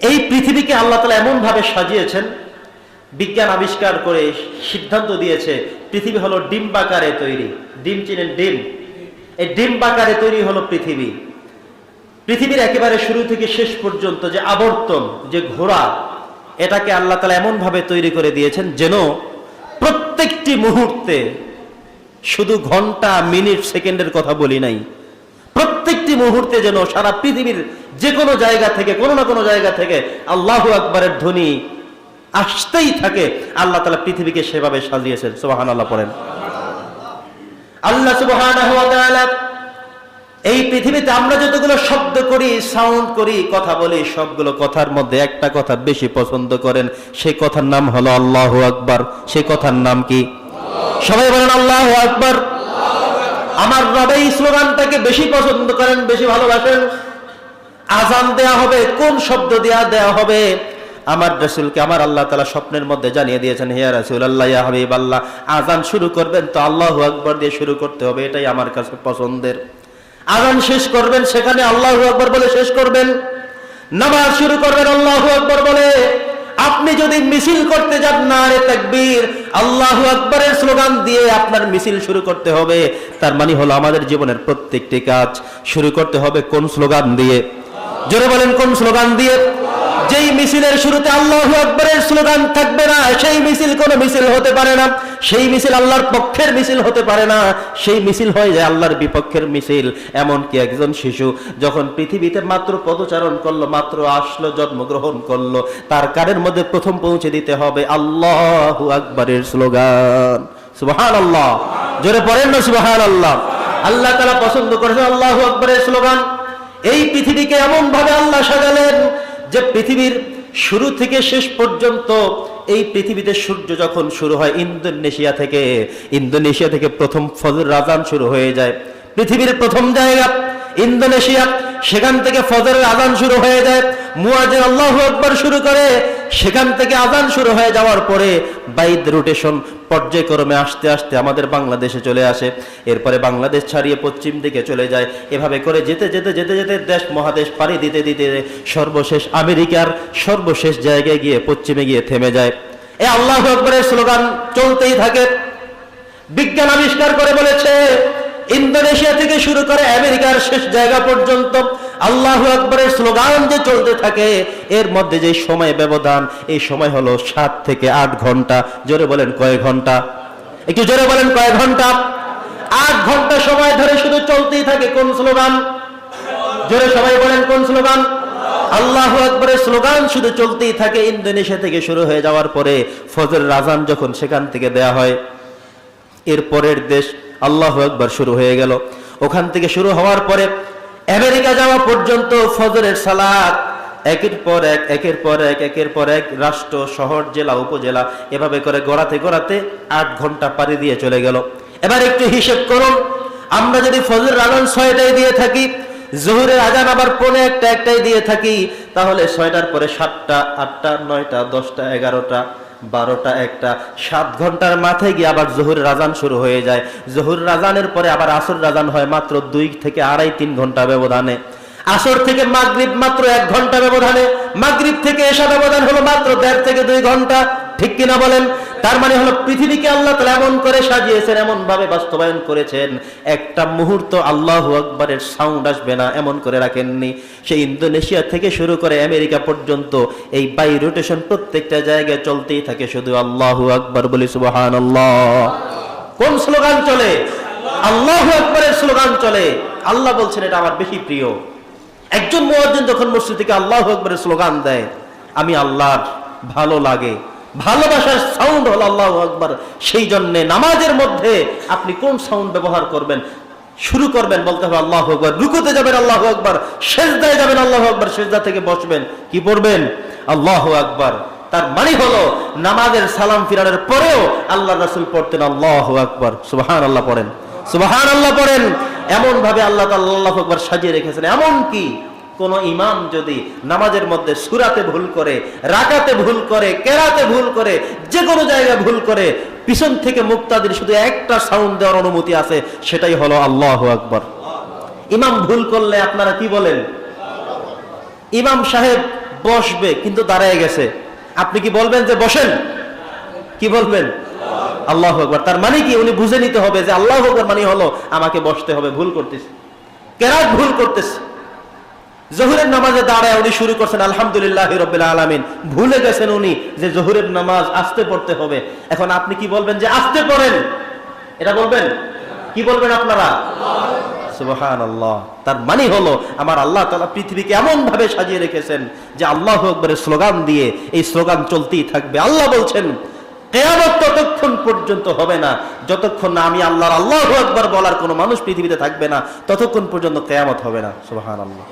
এই পৃথিবীকে আল্লাহ তালা এমন ভাবে সাজিয়েছেন, বিজ্ঞান আবিষ্কার করে সিদ্ধান্ত দিয়েছে, পৃথিবী হলো ডিম্বাকারে তৈরি। ডিম চিনেন ডিম? এই ডিম্বাকারে তৈরি হলো পৃথিবী। পৃথিবীর একেবারে শুরু থেকে শেষ পর্যন্ত যে আবর্তন, যে ঘোড়া, এটাকে আল্লাহ তালা এমন ভাবে তৈরি করে দিয়েছেন যেন প্রত্যেকটি মুহূর্তে শুধু ঘণ্টা, মিনিট, সেকেন্ডের কথা বলি নাই প্রত্যেকটি মুহূর্তে যেন সারা পৃথিবীর যে কোনো জায়গা থেকে, কোনো না কোনো জায়গা থেকে আল্লাহ আকবরের ধ্বনি আসতেই থাকে। আল্লাহ তালা পৃথিবীকে সেভাবে সাজিয়েছেন। সুবাহান আল্লাহ পড়েন আল্লাহ সুবাহ এই পৃথিবীতে আমরা যতগুলো শব্দ করি, সাউন্ড করি, কথা বলি, সবগুলো কথার মধ্যে একটা কথা বেশি পছন্দ করেন, সেই কথার নাম হলো আল্লাহ আকবার। সেই কথার নাম কি? সবাই বলেন আল্লাহ আকবার। আমার এই স্লোগানটাকে বেশি পছন্দ করেন, বেশি ভালোবাসেন। আজান দেয়া হবে, কোন শব্দ দেয়া দেয়া হবে? আমার রসুলকে আমার আল্লাহ তালা স্বপ্নের মধ্যে জানিয়ে দিয়েছেন হিয়া রসুল আল্লাহ হাবিব আল্লাহ আজান শুরু করবেন তো আল্লাহ আকবর দিয়ে শুরু করতে হবে, এটাই আমার কাছে পছন্দের। আজান শেষ করবেন, সেখানে আল্লাহ আকবর বলে শেষ করবেন। নামাজ শুরু করবেন, আল্লাহ আকবর বলে। আপনি যদি মিছিল করতে যান না রে তাকবীর, আল্লাহ আকবরের স্লোগান দিয়ে আপনার মিছিল শুরু করতে হবে। তার মানে হলো আমাদের জীবনের প্রত্যেকটি কাজ শুরু করতে হবে কোন স্লোগান দিয়ে? জোরে বলেন কোন স্লোগান দিয়ে? যেই মিছিলের শুরুতে আল্লাহ আকবরের স্লোগান থাকবে না, সেই মিছিল কোনো মিছিল হতে পারে না। সেই মিছিল আল্লাহর পক্ষের মিছিল হতে পারে না। সেই মিছিল হয়ে যায় আল্লাহর বিপক্ষের মিছিল। এমনকি একজন শিশু যখন পৃথিবীতে মাত্র পদচারণ করল, মাত্র আসলো, জন্মগ্রহণ করল, তার কানের মধ্যে প্রথম পৌঁছে দিতে হবে আল্লাহ আকবরের স্লোগান। সুবাহান আল্লাহ জোরে পড়েন না সুবাহান আল্লাহ আল্লাহ তারা পছন্দ করেছে আল্লাহ আকবরের স্লোগান। এই পৃথিবীকে এমন ভাবে আল্লাহ সাজালেন যে পৃথিবীর শুরু থেকে শেষ পর্যন্ত এই পৃথিবীতে সূর্য যখন শুরু হয়, ইন্দোনেশিয়া থেকে ইন্দোনেশিয়া থেকে প্রথম ফজর রাজান শুরু হয়ে যায়। পৃথিবীর প্রথম জায়গা ইন্দোনেশিয়া, সেখান থেকে ফজরের আজান শুরু হয়ে যায়। মুয়াজের আল্লাহ আকবর শুরু করে, সেখান থেকে আজান শুরু হয়ে যাওয়ার পরে বাইদ রোটেশন পর্যায়ক্রমে আসতে আসতে আমাদের বাংলাদেশে চলে আসে। এরপরে বাংলাদেশ ছাড়িয়ে পশ্চিম দিকে চলে যায়। এভাবে করে যেতে যেতে যেতে যেতে দেশ, মহাদেশ পাড়ি দিতে দিতে সর্বশেষ আমেরিকার সর্বশেষ জায়গায় গিয়ে পশ্চিমে গিয়ে থেমে যায়। এ আল্লাহ আকবরের স্লোগান চলতেই থাকে। বিজ্ঞান আবিষ্কার করে বলেছে, ইন্দোনেশিয়া থেকে শুরু করে আমেরিকার শেষ জায়গা পর্যন্ত আল্লাহ আকবরের স্লোগান যে চলতে থাকে, এর মধ্যে যে সময় ব্যবধান, এই সময় হলো সাত থেকে আট ঘণ্টা। জোরে বলেন কয় ঘণ্টা? একটু জোরে বলেন কয় ঘণ্টা? আট ঘণ্টা সময় ধরে শুধু চলতেই থাকে কোন স্লোগান? জোরে সবাই বলেন কোন স্লোগান? আল্লাহ আকবরের স্লোগান শুধু চলতেই থাকে। ইন্দোনেশিয়া থেকে শুরু হয়ে যাওয়ার পরে ফজর রাজান যখন সেখান থেকে দেয়া হয়, এর পরের দেশ আল্লাহ একবার শুরু হয়ে গেল। ওখান থেকে শুরু হওয়ার পরে আমেরিকা যাওয়া পর্যন্ত ফজরের সালাত, একের পর এক, একের পর এক, একের পর এক রাষ্ট্র, শহর, জেলা, উপজেলা এভাবে করে গড়াতে গড়াতে আট ঘণ্টা পাড়ি দিয়ে চলে গেল। এবার একটু হিসেব করুন, আমরা যদি ফজর আজান ছয়টায় দিয়ে থাকি, জহুরের আজান আবার পৌনে একটা একটাই দিয়ে থাকি, তাহলে ছয়টার পরে সাতটা, আটটা, নয়টা, দশটা, এগারোটা বারোটা, একটা। সাত ঘণ্টার মাথায় গিয়ে আবার জহুর রাজান শুরু হয়ে যায়। জহুর রাজানের পরে আবার আসর রাজান হয় মাত্র দুই থেকে আড়াই, তিন ঘণ্টা ব্যবধানে। আসর থেকে মাগরীব মাত্র এক ঘণ্টা ব্যবধানে। মাগরীব থেকে এসা ব্যবধান হলো মাত্র দেড় থেকে দুই ঘণ্টা। ঠিক কিনা বলেন? তার মানে হলো পৃথিবীকে আল্লাহ তালা এমন করে সাজিয়েছেন এমন ভাবে বাস্তবায়ন করেছেন। একটা মুহূর্ত আল্লাহ আকবরের সাউন্ড আসবে না, এমন করে রাখেননি। সেই ইন্দোনেশিয়া থেকে শুরু করে আমেরিকা পর্যন্ত এই বাই রোটেশন প্রত্যেকটা জায়গায় চলতেই থাকে, শুধু আল্লাহ আকবর বলি সুবাহান আল্লাহ কোন স্লোগান চলে? আল্লাহ আকবরের স্লোগান চলে। আল্লাহ বলছেন, এটা আমার বেশি প্রিয়। একজন মুয়াজ্জিন যখন মসজিদ থেকে আল্লাহ আকবরের স্লোগান দেয়, আমি আল্লাহর ভালো লাগে। ভালোবাসার সাউন্ড হলো আল্লাহ আকবর। সেই জন্য নামাজের মধ্যে আপনি কোন সাউন্ড ব্যবহার করবেন? শুরু করবেন বলতে হবে আল্লাহ আকবর। রুকুতে যাবেন আল্লাহ আকবর। শেষদায় যাবেন আল্লাহ আকবর। শেষদা থেকে বসবেন। কি পড়বেন? আল্লাহ আকবর। তার মানে হলো নামাজের সালাম ফিরানোর পরেও আল্লাহ রাসুল পড়তেন আল্লাহ আকবর। সুবাহান আল্লাহ পড়েন। সুবাহান আল্লাহ পড়েন। এমন ভাবে আল্লাহ আল্লাহ আকবর সাজিয়ে রেখেছেন। এমন কি? কোন ইমাম যদি নামাজের মধ্যে সুরাতে ভুল করে, রাকাতে ভুল করে, কেরাতে ভুল করে যে কোনো জায়গায় ভুল করে, পিছন থেকে মুক্তাদির শুধু একটা সাউন্ড দেওয়ার অনুমতি আছে, সেটাই হলো আল্লাহ আকবর। ইমাম ভুল করলে আপনারা কি বলেন? ইমাম সাহেব বসবে, কিন্তু দাঁড়ায় গেছে। আপনি কি বলবেন যে বসেন? কি বলবেন? আল্লাহ আকবার। তার মানে কি? উনি বুঝে নিতে হবে যে আল্লাহ আকবার মানে হলো আমাকে বসতে হবে, ভুল করতেছে। কেরাত ভুল করতেছে। জহুরের নামাজে দাঁড়ায় উনি শুরু করছেন, আলহামদুলিল্লাহ রবিল আলমিন। ভুলে গেছেন উনি যে জহুরের নামাজ আসতে পড়তে হবে। এখন আপনি কি বলবেন যে আসতে পড়েন? এটা বলবেন? কি বলবেন আপনারা? সুবহান আল্লাহ তার মানে হলো, আমার আল্লাহ তালা পৃথিবীকে এমন ভাবে সাজিয়ে রেখেছেন যে আল্লাহ আকবরের স্লোগান দিয়ে এই স্লোগান চলতেই থাকবে। আল্লাহ বলছেন, কেয়ামত ততক্ষণ পর্যন্ত হবে না। যতক্ষণ না আমি আল্লাহর আল্লাহ একবার বলার কোনো মানুষ পৃথিবীতে থাকবে না, ততক্ষণ পর্যন্ত কেয়ামত হবে না। সুবহান আল্লাহ